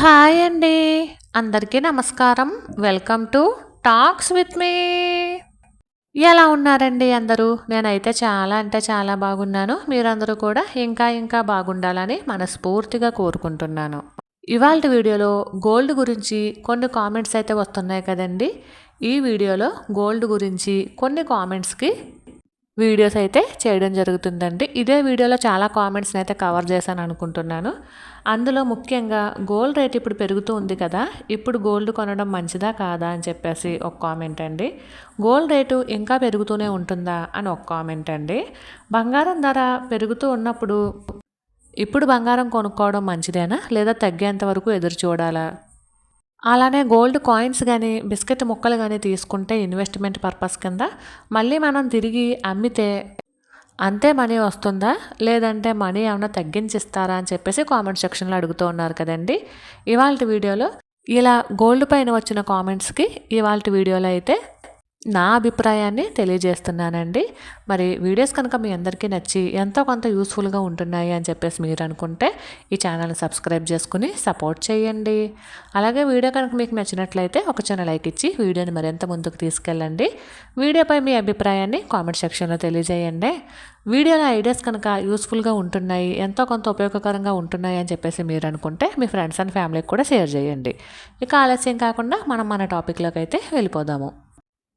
Hi అండి. అందరికీ నమస్కారం. Welcome to talks with me. ఎలా ఉన్నారండి అందరూ? నేనైతే చాలా అంటే చాలా బాగున్నాను. మీరందరూ కూడా ఇంకా ఇంకా బాగుండాలని మనస్ఫూర్తిగా కోరుకుంటున్నాను. ఇవాళ వీడియోలో గోల్డ్ గురించి కొన్ని కామెంట్స్ అయితే వస్తున్నాయి కదండి. ఈ వీడియోలో గోల్డ్ గురించి కొన్ని కామెంట్స్కి వీడియోస్ అయితే చేయడం జరుగుతుందండి. ఇదే వీడియోలో చాలా కామెంట్స్ని అయితే కవర్ చేశాను అనుకుంటున్నాను. అందులో ముఖ్యంగా గోల్డ్ రేట్ ఇప్పుడు పెరుగుతూ ఉంది కదా ఇప్పుడు గోల్డ్ కొనడం మంచిదా కాదా అని చెప్పేసి ఒక కామెంట్ అండి. గోల్డ్ రేటు ఇంకా పెరుగుతూనే ఉంటుందా అని ఒక కామెంట్ అండి. బంగారం ధర పెరుగుతూ ఉన్నప్పుడు ఇప్పుడు బంగారం కొనుక్కోవడం మంచిదేనా? లేదా తగ్గేంత వరకు ఎదురు చూడాలా? అలానే గోల్డ్ కాయిన్స్ కానీ బిస్కెట్ ముక్కలు కానీ తీసుకుంటే ఇన్వెస్ట్మెంట్ పర్పస్ కింద మళ్ళీ మనం తిరిగి అమ్మితే అంతే మనీ వస్తుందా? లేదంటే మనీ ఏమైనా తగ్గించిస్తారా అని చెప్పేసి కామెంట్ సెక్షన్లో అడుగుతూ ఉన్నారు కదండి. ఇవాళ వీడియోలో ఇలా గోల్డ్ పైన వచ్చిన కామెంట్స్కి ఇవాళ వీడియోలో అయితే నా అభిప్రాయాన్ని తెలియజేస్తున్నానండి. మరి వీడియోస్ కనుక మీ అందరికీ నచ్చి ఎంతో కొంత యూస్ఫుల్గా ఉంటున్నాయి అని చెప్పేసి మీరు అనుకుంటే ఈ ఛానల్ని సబ్స్క్రైబ్ చేసుకుని సపోర్ట్ చేయండి. అలాగే వీడియో కనుక మీకు నచ్చినట్లయితే ఒక చిన్న లైక్ ఇచ్చి వీడియోని మరింత ముందుకు తీసుకెళ్ళండి. వీడియోపై మీ అభిప్రాయాన్ని కామెంట్ సెక్షన్లో తెలియజేయండి. వీడియోలో ఐడియాస్ కనుక యూస్ఫుల్గా ఉంటున్నాయి ఎంతో కొంత ఉపయోగకరంగా ఉంటున్నాయి అని చెప్పేసి మీరు అనుకుంటే మీ ఫ్రెండ్స్ అండ్ ఫ్యామిలీకి కూడా షేర్ చేయండి. ఇక ఆలస్యం కాకుండా మనం మన టాపిక్లోకి అయితే వెళ్ళిపోదాము.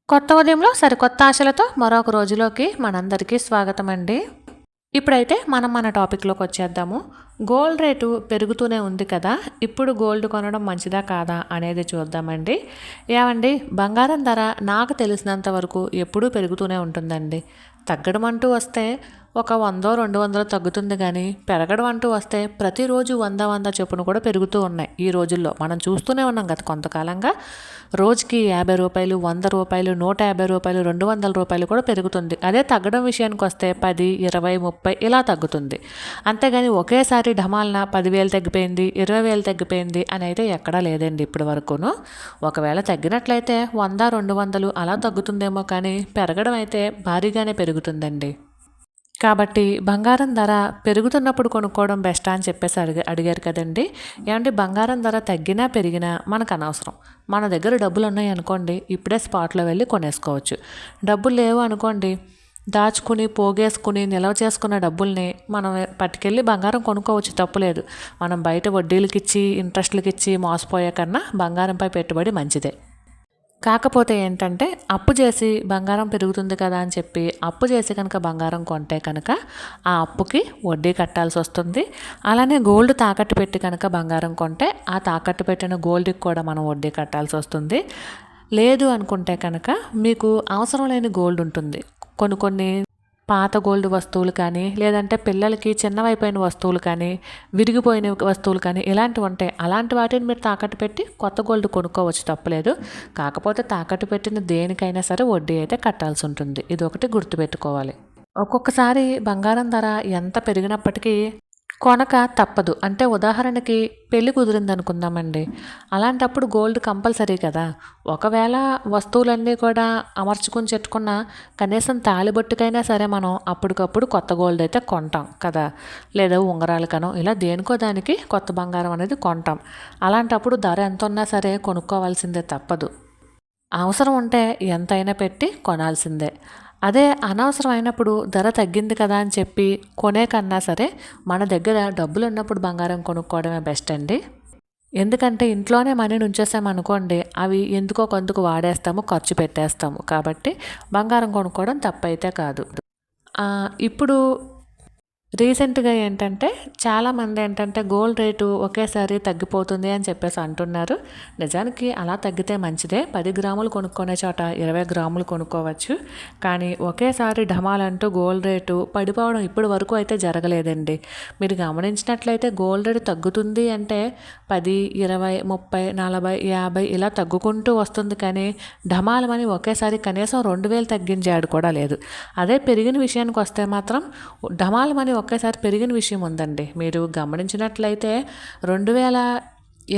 కొత్త ఉదయంలో సరికొత్త ఆశలతో మరొక రోజులోకి మనందరికీ స్వాగతం అండి ఇప్పుడైతే మనం మన టాపిక్లోకి వచ్చేద్దాము. గోల్డ్ రేటు పెరుగుతూనే ఉంది కదా ఇప్పుడు గోల్డ్ కొనడం మంచిదా కాదా అనేది చూద్దామండి. ఏమండి బంగారం ధర నాకు తెలిసినంత వరకు ఎప్పుడూ పెరుగుతూనే ఉంటుందండి. తగ్గడం అంటూ వస్తే ఒక వందో రెండు వందలు తగ్గుతుంది కానీ పెరగడం అంటూ వస్తే ప్రతిరోజు వంద వంద చొప్పున కూడా పెరుగుతూ ఉన్నాయి ఈ రోజుల్లో. మనం చూస్తూనే ఉన్నాం గత కొంతకాలంగా. రోజుకి యాభై రూపాయలు వంద రూపాయలు నూట యాభై రూపాయలు రెండు వందల రూపాయలు కూడా పెరుగుతుంది. అదే తగ్గడం విషయానికి వస్తే పది ఇరవై ముప్పై ఇలా తగ్గుతుంది. అంతేగాని ఒకేసారి ఢమాలన పదివేలు తగ్గిపోయింది ఇరవై వేలు తగ్గిపోయింది అని అయితే ఎక్కడా లేదండి ఇప్పటి వరకును. ఒకవేళ తగ్గినట్లయితే వంద రెండు వందలు అలా తగ్గుతుందేమో కానీ పెరగడం అయితే భారీగానే పెరుగుతుందండి. కాబట్టి బంగారం ధర పెరుగుతున్నప్పుడు కొనుక్కోవడం బెస్ట్ అని చెప్పేసి అడిగ అడిగారు కదండి. ఏమంటే బంగారం ధర తగ్గినా పెరిగినా మనకు అనవసరం. మన దగ్గర డబ్బులు ఉన్నాయి అనుకోండి ఇప్పుడే స్పాట్లో వెళ్ళి కొనేసుకోవచ్చు. డబ్బులు లేవు అనుకోండి దాచుకుని పోగేసుకుని నిల్వ చేసుకున్న డబ్బుల్ని మనం పట్టుకెళ్ళి బంగారం కొనుక్కోవచ్చు తప్పులేదు మనం బయట వడ్డీలకిచ్చి ఇంట్రెస్ట్లకి ఇచ్చి మోసపోయే కన్నా బంగారంపై పెట్టుబడి మంచిదే. కాకపోతే ఏంటంటే అప్పు చేసి బంగారం పెరుగుతుంది కదా అని చెప్పి అప్పు చేసి కనుక బంగారం కొంటే కనుక ఆ అప్పుకి వడ్డీ కట్టాల్సి వస్తుంది. అలానే గోల్డ్ తాకట్టు పెట్టి కనుక బంగారం కొంటే ఆ తాకట్టు పెట్టిన గోల్డ్కి కూడా మనం వడ్డీ కట్టాల్సి వస్తుంది. లేదు అనుకుంటే కనుక మీకు అవసరం లేని గోల్డ్ ఉంటుంది. కొన్ని కొన్ని పాత గోల్డ్ వస్తువులు కానీ లేదంటే పిల్లలకి చిన్నవైపోయిన వస్తువులు కానీ విరిగిపోయిన వస్తువులు కానీ ఇలాంటివి ఉంటాయి అలాంటి వాటిని మీరు తాకట్టు పెట్టి కొత్త గోల్డ్ కొనుక్కోవచ్చు తప్పలేదు. కాకపోతే తాకట్టు పెట్టిన దేనికైనా సరే వడ్డీ అయితే కట్టాల్సి ఉంటుంది. ఇది ఒకటి గుర్తుపెట్టుకోవాలి. ఒక్కొక్కసారి బంగారం ధర ఎంత పెరిగినప్పటికీ కొనక తప్పదు. అంటే ఉదాహరణకి పెళ్ళి కుదిరింది అనుకుందామండి అలాంటప్పుడు గోల్డ్ కంపల్సరీ కదా. ఒకవేళ వస్తువులన్నీ కూడా అమర్చుకుని చెట్టుకున్న కనీసం తాలిబొట్టుకైనా సరే మనం అప్పటికప్పుడు కొత్త గోల్డ్ అయితే కొంటాం కదా. లేదా ఉంగరాలకనో ఇలా దేనికో దానికి కొత్త బంగారం అనేది కొంటాం. అలాంటప్పుడు ధర ఎంత ఉన్నా సరే కొనుక్కోవాల్సిందే తప్పదు. అవసరం ఉంటే ఎంతైనా పెట్టి కొనాల్సిందే. అదే అనవసరమైనప్పుడు ధర తగ్గింది కదా అని చెప్పి కొనే కన్నా సరే మన దగ్గర డబ్బులు ఉన్నప్పుడు బంగారం కొనుక్కోవడమే బెస్ట్ అండి. ఎందుకంటే ఇంట్లోనే మనీ ఉంచేసామనుకోండి అవి ఎందుకో కొందుకు వాడేస్తాము ఖర్చు పెట్టేస్తాము. కాబట్టి బంగారం కొనుక్కోవడం తప్పైతే కాదు. ఇప్పుడు రీసెంట్గా ఏంటంటే చాలామంది ఏంటంటే గోల్డ్ రేటు ఒకేసారి తగ్గిపోతుంది అని చెప్పేసి అంటున్నారు. నిజానికి అలా తగ్గితే మంచిదే. పది గ్రాములు కొనుక్కునే చోట ఇరవై గ్రాములు కొనుక్కోవచ్చు. కానీ ఒకేసారి ఢమాలంటూ గోల్డ్ రేటు పడిపోవడం ఇప్పటి వరకు అయితే జరగలేదండి. మీరు గమనించినట్లయితే గోల్డ్ రేటు తగ్గుతుంది అంటే పది ఇరవై ముప్పై నలభై యాభై ఇలా తగ్గుకుంటూ వస్తుంది కానీ ఢమాలమని ఒకేసారి కనీసం రెండు వేలు తగ్గించాడు కూడా లేదు. అదే పెరిగిన విషయానికి వస్తే మాత్రం ఢమాలమని ఒకేసారి పెరిగిన విషయం ఉందండి. మీరు గమనించినట్లయితే రెండు వేల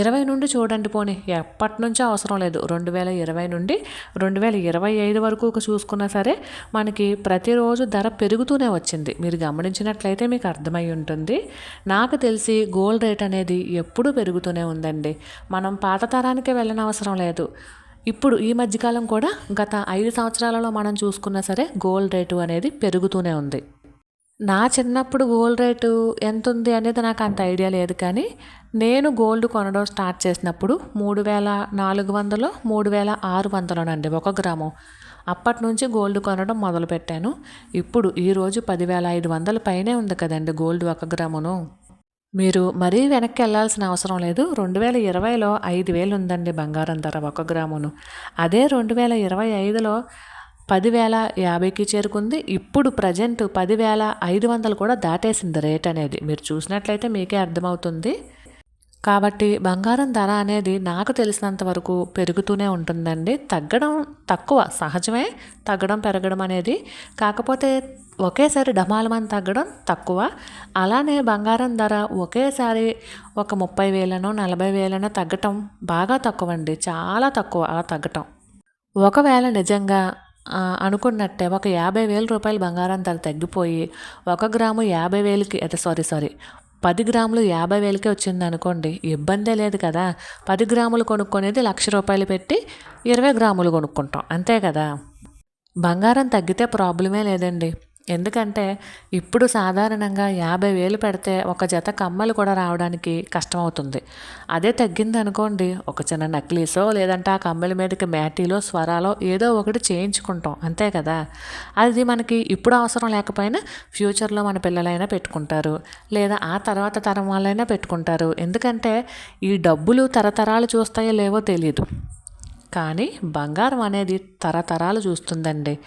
ఇరవై నుండి చూడండి పోనీ ఎప్పటి నుంచో అవసరం లేదు. రెండు వేల ఇరవై నుండి రెండు వేల ఇరవై ఐదు వరకు చూసుకున్నా సరే మనకి ప్రతిరోజు ధర పెరుగుతూనే వచ్చింది. మీరు గమనించినట్లయితే మీకు అర్థమై ఉంటుంది. నాకు తెలిసి గోల్డ్ రేట్ అనేది ఎప్పుడూ పెరుగుతూనే ఉందండి. మనం పాత తరానికే వెళ్ళనవసరం లేదు. ఇప్పుడు ఈ మధ్యకాలం కూడా గత ఐదు సంవత్సరాలలో మనం చూసుకున్నా సరే గోల్డ్ రేటు అనేది పెరుగుతూనే ఉంది. నా చిన్నప్పుడు గోల్డ్ రేటు ఎంత ఉంది అనేది నాకు అంత ఐడియా లేదు కానీ నేను గోల్డ్ కొనడం స్టార్ట్ చేసినప్పుడు మూడు వేల నాలుగు వందలు మూడు వేల ఆరు వందలనండి ఒక గ్రాము. అప్పటి నుంచి గోల్డ్ కొనడం మొదలుపెట్టాను. ఇప్పుడు ఈరోజు పదివేల ఐదు వందల పైనే ఉంది కదండి గోల్డ్ ఒక గ్రామును. మీరు మరీ వెనక్కి వెళ్ళాల్సిన అవసరం లేదు. రెండు వేల ఇరవైలో ఐదు వేలు ఉందండి బంగారం ధర ఒక గ్రామును. అదే రెండు వేల ఇరవై ఐదులో పదివేల యాభైకి చేరుకుంది. ఇప్పుడు ప్రజెంట్ పదివేల ఐదు వందలు కూడా దాటేసింది రేట్ అనేది. మీరు చూసినట్లయితే మీకే అర్థమవుతుంది. కాబట్టి బంగారం ధర అనేది నాకు తెలిసినంత వరకు పెరుగుతూనే ఉంటుందండి. తగ్గడం తక్కువ సహజమే. తగ్గడం పెరగడం అనేది. కాకపోతే ఒకేసారి డమాలమని తగ్గడం తక్కువ. అలానే బంగారం ధర ఒకేసారి ఒక ముప్పై వేలనో నలభై వేలనో తగ్గటం బాగా తక్కువ అండి చాలా తక్కువ అలా తగ్గటం. ఒకవేళ నిజంగా అనుకున్నట్టే ఒక యాభై వేల రూపాయలు బంగారం ధర తగ్గిపోయి ఒక గ్రాము యాభై వేలకి అదే సారీ సారీ పది గ్రాములు యాభై వేలకే వచ్చింది అనుకోండి ఇబ్బందే లేదు కదా. పది గ్రాములు కొనుక్కునేది లక్ష రూపాయలు పెట్టి ఇరవై గ్రాములు కొనుక్కుంటాం అంతే కదా. బంగారం తగ్గితే ప్రాబ్లమే లేదండి. ఎందుకంటే ఇప్పుడు సాధారణంగా యాభై వేలు పెడితే ఒక జత కమ్మలు కూడా రావడానికి కష్టమవుతుంది. అదే తగ్గింది అనుకోండి ఒక చిన్న నక్లీసో లేదంటే ఆ కమ్మల మీదకి మ్యాటీలో స్వరాలో ఏదో ఒకటి చేయించుకుంటాం అంతే కదా? అది మనకి ఇప్పుడు అవసరం లేకపోయినా ఫ్యూచర్లో మన పిల్లలైనా పెట్టుకుంటారు లేదా ఆ తర్వాత తరం వాళ్ళైనా పెట్టుకుంటారు. ఎందుకంటే ఈ డబ్బులు తరతరాలు చూస్తాయో లేవో తెలియదు కానీ బంగారం అనేది తరతరాలు చూస్తుందండి.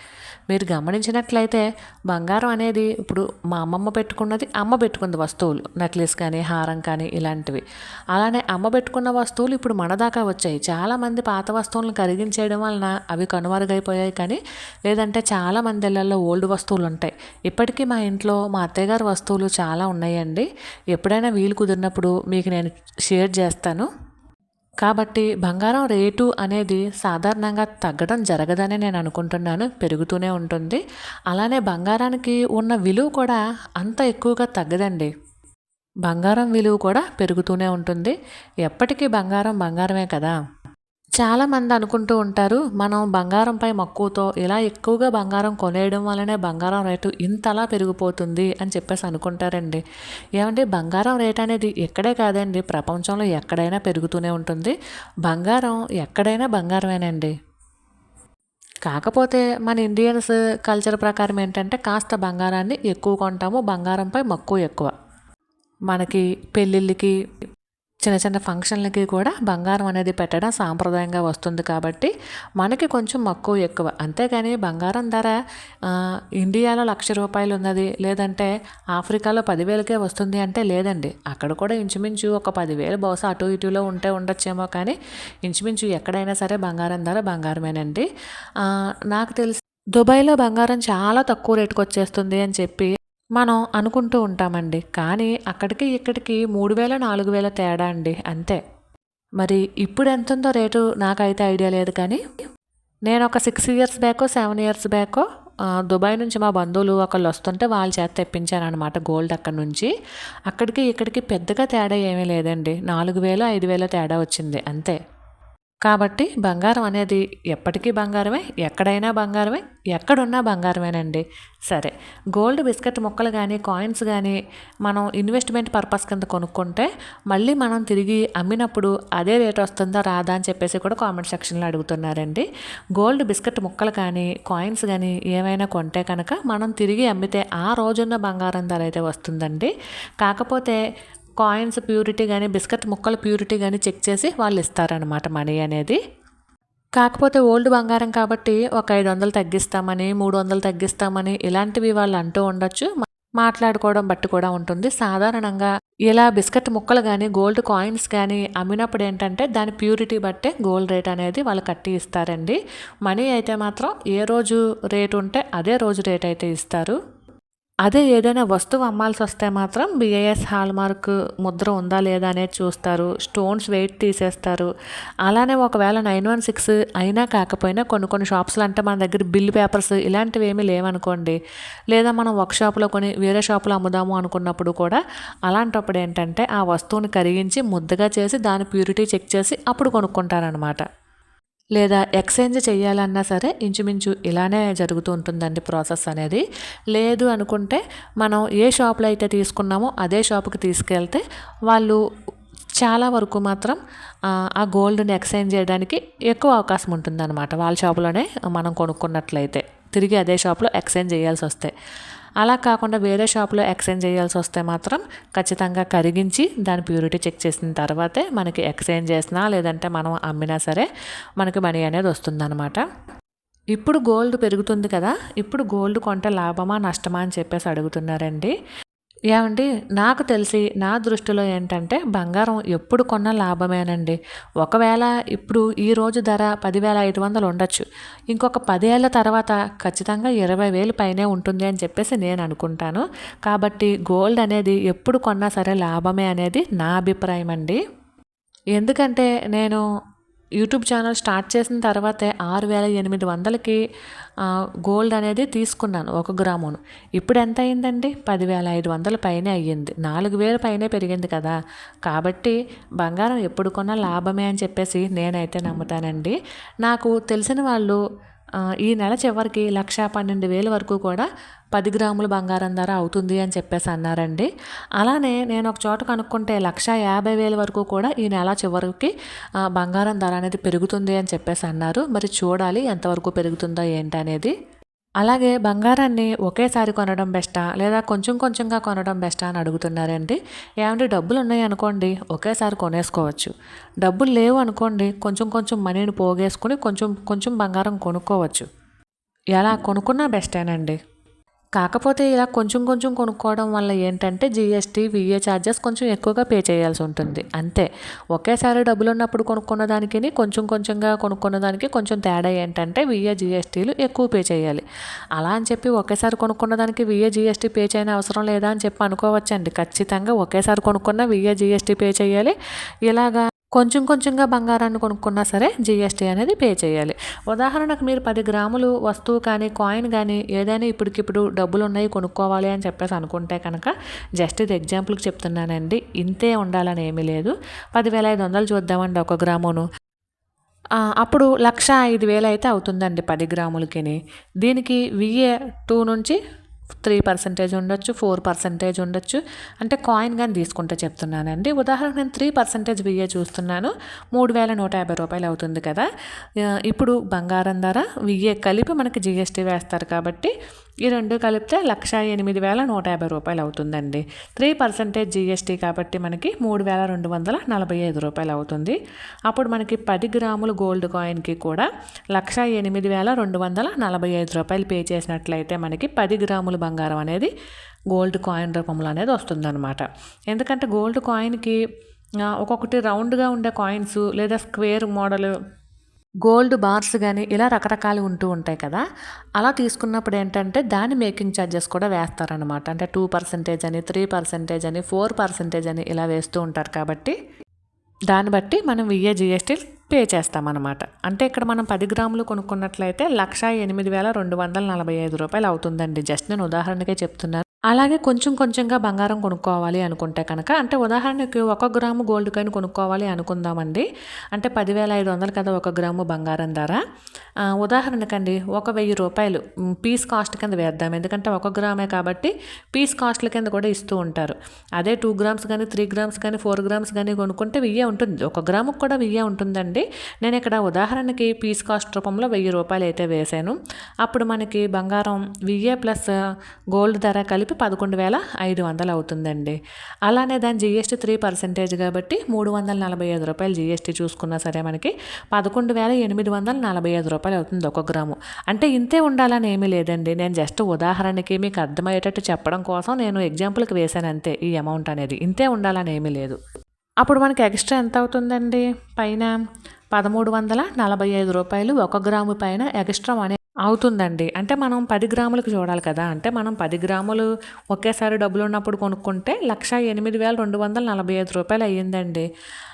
మీరు గమనించినట్లయితే బంగారం అనేది ఇప్పుడు మా అమ్మమ్మ పెట్టుకున్నది అమ్మ పెట్టుకుంది వస్తువులు నెక్లెస్ కానీ హారం కానీ ఇలాంటివి. అలానే అమ్మ పెట్టుకున్న వస్తువులు ఇప్పుడు మన దాకా వచ్చాయి. చాలామంది పాత వస్తువులను కరిగించేయడం వలన అవి కనుమరుగైపోయాయి కానీ లేదంటే చాలా మంది ఇళ్ళల్లో ఓల్డ్ వస్తువులు ఉంటాయి. ఇప్పటికీ మా ఇంట్లో మా అత్తయ్యగారి వస్తువులు చాలా ఉన్నాయండి. ఎప్పుడైనా వీలు కుదిరినప్పుడు మీకు నేను షేర్ చేస్తాను. కాబట్టి బంగారం రేటు అనేది సాధారణంగా తగ్గడం జరగదని నేను అనుకుంటున్నాను. పెరుగుతూనే ఉంటుంది. అలానే బంగారానికి ఉన్న విలువ కూడా అంత ఎక్కువగా తగ్గదండి. బంగారం విలువ కూడా పెరుగుతూనే ఉంటుంది. ఎప్పటికీ బంగారం బంగారమే కదా? చాలామంది అనుకుంటూ ఉంటారు మనం బంగారంపై మక్కువతో ఇలా ఎక్కువగా బంగారం కొనేయడం వల్లనే బంగారం రేటు ఇంతలా పెరిగిపోతుంది అని చెప్పేసి అనుకుంటారండి. ఏమంటే బంగారం రేట్ అనేది ఎక్కడే కాదండి ప్రపంచంలో ఎక్కడైనా పెరుగుతూనే ఉంటుంది. బంగారం ఎక్కడైనా బంగారమేనండి. కాకపోతే మన ఇండియన్స్ కల్చర్ ప్రకారం ఏంటంటే కాస్త బంగారాన్ని ఎక్కువ కొంటాము బంగారంపై మక్కువ ఎక్కువ. మనకి పెళ్ళిళ్ళకి చిన్న చిన్న ఫంక్షన్లకి కూడా బంగారం అనేది పెట్టడం సాంప్రదాయంగా వస్తుంది కాబట్టి మనకి కొంచెం మక్కువ ఎక్కువ. అంతేగాని బంగారం ధర ఇండియాలో లక్ష రూపాయలు ఉన్నది లేదంటే ఆఫ్రికాలో పదివేలకే వస్తుంది అంటే లేదండి. అక్కడ కూడా ఇంచుమించు ఒక పదివేలు బహుశా అటు ఇటులో ఉంటే ఉండొచ్చేమో కానీ ఇంచుమించు ఎక్కడైనా సరే బంగారం ధర బంగారమేనండి. నాకు తెలిసి దుబాయ్లో బంగారం చాలా తక్కువ రేటుకు వచ్చేస్తుంది అని చెప్పి మనం అనుకుంటూ ఉంటామండి. కానీ అక్కడికి ఇక్కడికి మూడు వేల నాలుగు వేల తేడా అండి. అంతే. మరి ఇప్పుడు ఎంత ఉందో రేటు నాకైతే ఐడియా లేదు కానీ నేను ఒక సిక్స్ ఇయర్స్ బ్యాకో సెవెన్ ఇయర్స్ బ్యాకో దుబాయ్ నుంచి మా బంధువులు ఒకళ్ళు వస్తుంటే వాళ్ళ చేత తెప్పించాను అనమాట గోల్డ్ అక్కడ నుంచి. అక్కడికి ఇక్కడికి పెద్దగా తేడా ఏమీ లేదండి. నాలుగు వేలు ఐదు వేల తేడా వచ్చింది. అంతే. కాబట్టి బంగారం అనేది ఎప్పటికీ బంగారమే ఎక్కడైనా బంగారమే ఎక్కడున్నా బంగారమేనండి. సరే గోల్డ్ బిస్కెట్ ముక్కలు కానీ కాయిన్స్ కానీ మనం ఇన్వెస్ట్మెంట్ పర్పస్ కింద కొనుక్కుంటే మళ్ళీ మనం తిరిగి అమ్మినప్పుడు అదే రేట్ వస్తుందా రాదా అని చెప్పేసి కూడా కామెంట్ సెక్షన్లో అడుగుతున్నారండి. గోల్డ్ బిస్కెట్ ముక్కలు కానీ కాయిన్స్ కానీ ఏమైనా కొంటే కనుక మనం తిరిగి అమ్మితే ఆ రోజున్న బంగారం ధర అయితే వస్తుందండి. కాకపోతే కాయిన్స్ ప్యూరిటీ కానీ బిస్కెట్ ముక్కల ప్యూరిటీ కానీ చెక్ చేసి వాళ్ళు ఇస్తారనమాట మనీ అనేది. కాకపోతే ఓల్డ్ బంగారం కాబట్టి ఒక ఐదు వందలు తగ్గిస్తామని మూడు వందలు తగ్గిస్తామని ఇలాంటివి వాళ్ళు అంటూ ఉండొచ్చు. మాట్లాడుకోవడం బట్టి కూడా ఉంటుంది. సాధారణంగా ఇలా బిస్కెట్ ముక్కలు కానీ గోల్డ్ కాయిన్స్ కానీ అమ్మినప్పుడు ఏంటంటే దాని ప్యూరిటీ బట్టే గోల్డ్ రేట్ అనేది వాళ్ళు కట్టి ఇస్తారండి. మనీ అయితే మాత్రం ఏ రోజు రేటు ఉంటే అదే రోజు రేట్ అయితే ఇస్తారు. అదే ఏదైనా వస్తువు అమ్మాల్సి వస్తే మాత్రం బిఐఎస్ హాల్ మార్క్ ముద్ర ఉందా లేదా అనేది చూస్తారు. స్టోన్స్ వెయిట్ తీసేస్తారు. అలానే ఒకవేళ నైన్ వన్ సిక్స్ అయినా కాకపోయినా కొన్ని కొన్ని షాప్స్లో అంటే మన దగ్గర బిల్ పేపర్స్ ఇలాంటివి ఏమీ లేవనుకోండి. లేదా మనం ఒక షాప్లో కొని వేరే షాప్లో అమ్ముదాము అనుకున్నప్పుడు కూడా అలాంటప్పుడు ఏంటంటే ఆ వస్తువుని కరిగించి ముద్దగా చేసి దాని ప్యూరిటీ చెక్ చేసి అప్పుడు కొనుక్కుంటారనమాట లేదా ఎక్స్చేంజ్ చేయాలన్నా సరే ఇంచుమించు ఇలానే జరుగుతూ ఉంటుందండి ప్రాసెస్ అనేది. లేదు అనుకుంటే మనం ఏ షాప్లో అయితే తీసుకున్నామో అదే షాప్కి తీసుకెళ్తే వాళ్ళు చాలా వరకు మాత్రం ఆ గోల్డ్ని ఎక్స్చేంజ్ చేయడానికి ఎక్కువ అవకాశం ఉంటుందన్నమాట. వాళ్ళ షాపులోనే మనం కొనుక్కున్నట్లయితే. తిరిగి అదే షాప్లో ఎక్స్చేంజ్ చేయాల్సి వస్తే అలా కాకుండా వేరే షాప్లో ఎక్స్చేంజ్ చేయాల్సి వస్తే మాత్రం ఖచ్చితంగా కరిగించి దాని ప్యూరిటీ చెక్ చేసిన తర్వాతే మనకి ఎక్స్చేంజ్ చేసినా లేదంటే మనం అమ్మినా సరే మనకి మనీ అనేది వస్తుందన్నమాట. ఇప్పుడు గోల్డ్ పెరుగుతుంది కదా ఇప్పుడు గోల్డ్ కొంటే లాభమా నష్టమా అని చెప్పేసి అడుగుతున్నారండి. ఏమండి నాకు తెలిసి నా దృష్టిలో ఏంటంటే బంగారం ఎప్పుడు కొన్న లాభమేనండి. ఒకవేళ ఇప్పుడు ఈ రోజు ధర పదివేల ఐదు వందలు ఉండొచ్చు. ఇంకొక పదేళ్ళ తర్వాత ఖచ్చితంగా ఇరవై వేలు పైనే ఉంటుంది అని చెప్పేసి నేను అనుకుంటాను. కాబట్టి గోల్డ్ అనేది ఎప్పుడు కొన్నా సరే లాభమే అనేది నా అభిప్రాయం అండి. ఎందుకంటే నేను యూట్యూబ్ ఛానల్ స్టార్ట్ చేసిన తర్వాతే ఆరు వేల ఎనిమిది వందలకి గోల్డ్ అనేది తీసుకున్నాను ఒక గ్రామును. ఇప్పుడు ఎంత అయిందండి? పదివేల ఐదు వందల పైనే అయ్యింది. నాలుగు వేల పైనే పెరిగింది కదా. కాబట్టి బంగారం ఎప్పుడు కొన్నా లాభమే అని చెప్పేసి నేనైతే నమ్ముతానండి. నాకు తెలిసిన వాళ్ళు ఈ నెల చివరికి లక్ష పన్నెండు వేల వరకు కూడా పది గ్రాముల బంగారం ధర అవుతుంది అని చెప్పేసి అన్నారండి. అలానే నేను ఒక చోట కనుక్కుంటే లక్ష యాభై వేల వరకు కూడా ఈ నెల చివరికి బంగారం ధర అనేది పెరుగుతుంది అని చెప్పేసి అన్నారు. మరి చూడాలి ఎంతవరకు పెరుగుతుందో ఏంటనేది. అలాగే బంగారాన్ని ఒకేసారి కొనడం బెస్టా? లేదా కొంచెం కొంచెంగా కొనడం బెస్టా అని అడుగుతున్నారండి ఏమంటే డబ్బులు ఉన్నాయి అనుకోండి ఒకేసారి కొనేసుకోవచ్చు. డబ్బులు లేవు అనుకోండి కొంచెం కొంచెం మనీని పోగేసుకుని కొంచెం కొంచెం బంగారం కొనుక్కోవచ్చు. ఎలా? కొనుక్కున్నా బెస్టేనండి. కాకపోతే ఇలా కొంచెం కొంచెం కొనుక్కోవడం వల్ల ఏంటంటే జిఎస్టీ విఏ ఛార్జెస్ కొంచెం ఎక్కువగా పే చేయాల్సి ఉంటుంది. అంతే. ఒకేసారి డబ్బులు ఉన్నప్పుడు కొనుక్కున్న దానికి కొంచెం కొంచెంగా కొనుక్కున్న దానికి కొంచెం తేడా ఏంటంటే విఏ జిఎస్టీలు ఎక్కువ పే చేయాలి. అలా అని చెప్పి ఒకేసారి కొనుక్కున్న దానికి విఏ జిఎస్టీ పే చేయని అవసరం లేదా అని చెప్పి అనుకోవచ్చండి. ఖచ్చితంగా ఒకేసారి కొనుక్కున్న విఏ జిఎస్టీ పే చేయాలి. ఇలాగా కొంచెం కొంచెంగా బంగారాన్ని కొనుక్కున్నా సరే జిఎస్టీ అనేది పే చేయాలి. ఉదాహరణకు మీరు పది గ్రాములు వస్తువు కానీ కాయిన్ కానీ ఏదైనా ఇప్పటికిప్పుడు డబ్బులు ఉన్నాయి కొనుక్కోవాలి అని చెప్పేసి అనుకుంటే కనుక జస్ట్ ఇది ఎగ్జాంపుల్కి చెప్తున్నానండి. ఇంతే ఉండాలని ఏమీ లేదు. పదివేల ఐదు వందలు చూద్దామండి ఒక గ్రామును. అప్పుడు లక్ష ఐదు వేలు అయితే అవుతుందండి పది గ్రాములకి దీనికి విఏ టూ నుంచి త్రీ పర్సెంటేజ్ ఉండొచ్చు ఫోర్ పర్సెంటేజ్ ఉండొచ్చు. అంటే కాయిన్ కానీ తీసుకుంటే చెప్తున్నానండి. ఉదాహరణకు నేను త్రీ పర్సెంటేజ్ విఏ చూస్తున్నాను. మూడు వేల నూట యాభై రూపాయలు అవుతుంది కదా. ఇప్పుడు బంగారం ధర విఏ కలిపి మనకి జిఎస్టీ వేస్తారు కాబట్టి ఈ రెండు కలిపితే లక్ష ఎనిమిది వేల నూట యాభై రూపాయలు అవుతుందండి. త్రీ పర్సెంటేజ్ జీఎస్టీ కాబట్టి మనకి మూడు వేల రెండు వందల నలభై ఐదు రూపాయలు అవుతుంది. అప్పుడు మనకి పది గ్రాములు గోల్డ్ కాయిన్కి కూడా లక్ష ఎనిమిది వేల రెండు వందల నలభై ఐదు రూపాయలు పే చేసినట్లయితే మనకి పది గ్రాములు బంగారం అనేది గోల్డ్ కాయిన్ రూపంలో అనేది వస్తుందన్నమాట. ఎందుకంటే గోల్డ్ కాయిన్కి ఒక్కొక్కటి రౌండ్గా ఉండే కాయిన్స్ లేదా స్క్వేర్ మోడల్ గోల్డ్ బార్స్ కానీ ఇలా రకరకాలు ఉంటూ ఉంటాయి కదా. అలా తీసుకున్నప్పుడు ఏంటంటే దాని మేకింగ్ ఛార్జెస్ కూడా వేస్తారనమాట అంటే టూ పర్సెంటేజ్ అని త్రీ పర్సెంటేజ్ అని ఫోర్ పర్సెంటేజ్ అని ఇలా వేస్తూ ఉంటారు కాబట్టి దాన్ని బట్టి మనం విఏ జిఎస్టీ పే చేస్తామన్నమాట. అంటే ఇక్కడ మనం పది గ్రాములు కొనుక్కున్నట్లయితే లక్ష ఎనిమిది వేల రెండు వందల నలభై ఐదు రూపాయలు అవుతుందండి. జస్ట్ నేను ఉదాహరణకే చెప్తున్నాను అలాగే కొంచెం కొంచెంగా బంగారం కొనుక్కోవాలి అనుకుంటే కనుక అంటే ఉదాహరణకి ఒక గ్రాము గోల్డ్ కాయిన్ కొనుక్కోవాలి అనుకుందామండి. అంటే పదివేల ఐదు వందలు కదా ఒక గ్రాము బంగారం ధర. ఉదాహరణకండి ఒక వెయ్యి రూపాయలు పీస్ కాస్ట్ కింద వేద్దాం. ఎందుకంటే ఒక గ్రామే కాబట్టి పీస్ కాస్ట్ల కింద కూడా ఇస్తూ ఉంటారు. అదే టూ గ్రామ్స్ కానీ త్రీ గ్రామ్స్ కానీ ఫోర్ గ్రామ్స్ కానీ కొనుక్కుంటే వెయ్యే ఉంటుంది. ఒక గ్రాముకు కూడా వెయ్యే ఉంటుందండి. నేను ఇక్కడ ఉదాహరణకి పీస్ కాస్ట్ రూపంలో వెయ్యి రూపాయలు అయితే వేశాను. అప్పుడు మనకి బంగారం వెయ్యే ప్లస్ గోల్డ్ ధర కలిపి కలిపి పదకొండు వేల ఐదు వందలు అవుతుందండి. అలానే దాని జిఎస్టీ త్రీ పర్సెంటేజ్ కాబట్టి మూడు వందల నలభై ఐదు రూపాయలు జిఎస్టీ చూసుకున్నా సరే మనకి పదకొండు వేల ఎనిమిది వందల నలభై ఐదు రూపాయలు అవుతుంది ఒక గ్రాము. అంటే ఇంతే ఉండాలని ఏమీ లేదండి. నేను జస్ట్ ఉదాహరణకి మీకు అర్థమయ్యేటట్టు చెప్పడం కోసం నేను ఎగ్జాంపుల్కి వేశాను అంతే ఈ అమౌంట్ అనేది. ఇంతే ఉండాలని ఏమీ లేదు. అప్పుడు మనకి ఎక్స్ట్రా ఎంత అవుతుందండి? పైన పదమూడు వందల నలభై ఐదు రూపాయలు ఒక గ్రాము పైన ఎక్స్ట్రా అనే అవుతుందండి. అంటే మనం పది గ్రాములకు చూడాలి కదా! అంటే మనం పది గ్రాములు ఒకేసారి డబ్బులు ఉన్నప్పుడు కొనుక్కుంటే రూ. 1,8245 అయ్యిందండి.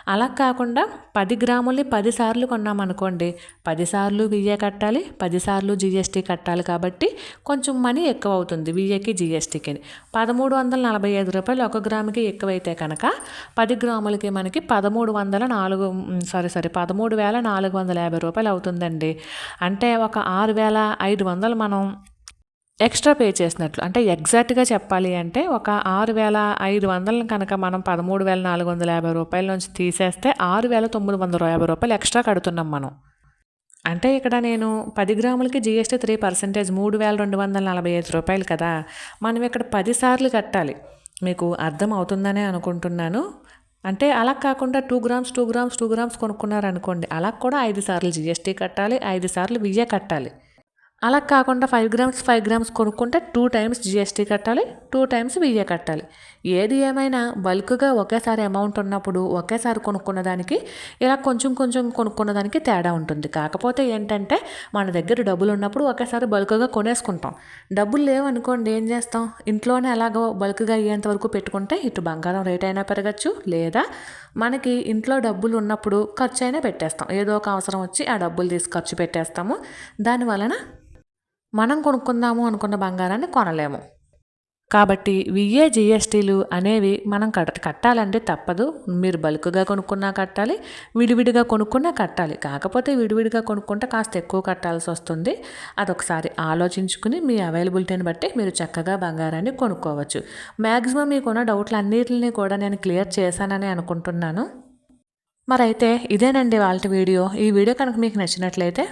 అలా కాకుండా పది గ్రాముల్ని పదిసార్లు కొన్నామనుకోండి పదిసార్లు విఏ కట్టాలి, పదిసార్లు జిఎస్టీ కట్టాలి కాబట్టి కొంచెం మనీ ఎక్కువ అవుతుంది విఏకి, జీఎస్టీకిని. రూ. 1,345 ఒక గ్రాముకి ఎక్కువైతే కనుక పది గ్రాములకి మనకి పదమూడు వందల నాలుగు సారీ సారీ పదమూడు వేల నాలుగు వందల యాభై రూపాయలు అవుతుందండి. అంటే ఒక ఆరు వేల 6,500 మనం ఎక్స్‌ట్రా పే చేసినట్లు. అంటే ఎగ్జాక్ట్‌గా చెప్పాలి అంటే ఒక 6,500ని కనుక మనం పదమూడు వేల నాలుగు వందల యాభై రూపాయల నుంచి తీసేస్తే ఆరు వేల తొమ్మిది వందల యాభై రూపాయలు ఎక్స్‌ట్రా కడుతున్నాం మనం. అంటే ఇక్కడ నేను పది గ్రాములకి జిఎస్టి త్రీ పర్సెంటేజ్ మూడు వేల రెండు వందల నలభై ఐదు రూపాయలు కదా! మనం ఇక్కడ 10 సార్లు కట్టాలి. మీకు అర్థం అవుతుందనే అనుకుంటున్నాను. అంటే అలా కాకుండా two grams, two grams, two grams కొనుక్కున్నారనుకోండి అలా కూడా ఐదు సార్లు జిఎస్టీ కట్టాలి, ఐదు సార్లు విజయ కట్టాలి. అలా కాకుండా ఫైవ్ గ్రామ్స్, ఫైవ్ గ్రామ్స్ కొనుక్కుంటే టూ టైమ్స్ జిఎస్టీ కట్టాలి, టూ టైమ్స్ విఏ కట్టాలి. ఏది ఏమైనా బల్క్‌గా ఒకేసారి అమౌంట్ ఉన్నప్పుడు ఒకేసారి కొనుక్కున్న దానికి, ఇలా కొంచెం కొంచెం కొనుక్కున్న దానికి తేడా ఉంటుంది. కాకపోతే ఏంటంటే మన దగ్గర డబ్బులు ఉన్నప్పుడు ఒకేసారి బల్క్‌గా కొనేసుకుంటాం. డబ్బులు లేవనుకోండి ఏం చేస్తాం? ఇంట్లోనే ఎలాగో బల్క్‌గా అయ్యేంత వరకు పెట్టుకుంటే ఇటు బంగారం రేట్ అయినా పెరగచ్చు. లేదా మనకి ఇంట్లో డబ్బులు ఉన్నప్పుడు ఖర్చు అయినా పెట్టేస్తాం. ఏదో ఒక అవసరం వచ్చి ఆ డబ్బులు తీసి ఖర్చు పెట్టేస్తాము. దాని వలన మనం కొనుక్కుందాము అనుకున్న బంగారాన్ని కొనలేము. కాబట్టి విఏ, జిఎస్టీలు అనేవి మనం కట్ కట్టాలంటే తప్పదు. మీరు బల్క్‌గా కొనుక్కున్నా కట్టాలి, విడివిడిగా కొనుక్కున్నా కట్టాలి. కాకపోతే విడివిడిగా కొనుక్కుంటే కాస్త ఎక్కువ కట్టాల్సి వస్తుంది అదొకసారి ఆలోచించుకుని మీ అవైలబిలిటీని బట్టి మీరు చక్కగా బంగారాన్ని కొనుక్కోవచ్చు. మ్యాక్సిమం మీకున్న డౌట్‌లన్నిటిని కూడా నేను క్లియర్ చేశానని అనుకుంటున్నాను. మరైతే ఇదేనండి వాళ్ళ వీడియో. ఈ వీడియో కనుక మీకు నచ్చినట్లయితే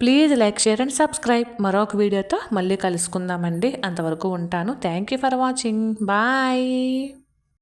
please like, share and subscribe. మరొక వీడియోతో మళ్ళీ కలుసుకుందామండి. అంతవరకు ఉంటాను. Thank you for watching. Bye.